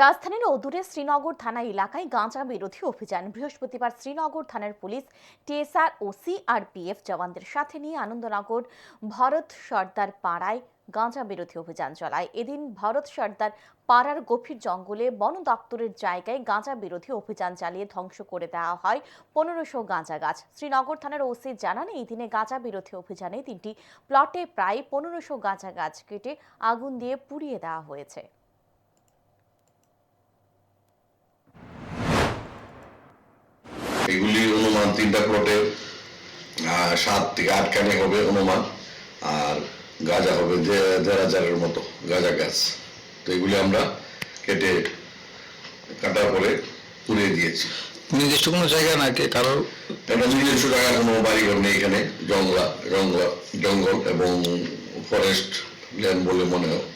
রাজধানীর অদূরে শ্রীনগর থানা এলাকায় গাঁজা বিরোধী অভিযান। বৃহস্পতিবার শ্রীনগর থানার পুলিশ, টিএসআর ও সিআরপিএফ জওয়ানদের সাথে নিয়ে আনন্দনগর ভরত সর্দার পাড়ায় গাঁজা বিরোধী অভিযান চালায়। এদিন ভরত সর্দার পাড়ার গভীর জঙ্গলে বন দপ্তরের জায়গায় গাঁজা বিরোধী অভিযান চালিয়ে ধ্বংস করে দেওয়া হয় পনেরোশো গাঁজা গাছ। শ্রীনগর থানার ওসি জানান, এই দিনে গাঁজা বিরোধী অভিযানে তিনটি প্লটে প্রায় পনেরোশো গাঁজা গাছ কেটে আগুন দিয়ে পুড়িয়ে দেওয়া হয়েছে। এগুলি অনুমান তিনটা প্লটে সাত থেকে আট কানে হবে অনুমান আর গাঁজা হবে দেড় হাজারের মতো গাঁজা গাছ। তো এগুলি আমরা কেটে কাটার পরে পুড়িয়ে দিয়েছি। নির্দিষ্ট কোনো জায়গা নাকি কারোর? এটা নিজস্ব জায়গা কোনো বাড়িঘর নেই এখানে জঙ্গলা জঙ্গল জঙ্গল এবং ফরেস্ট ল্যান্ড বলে মনে হয়।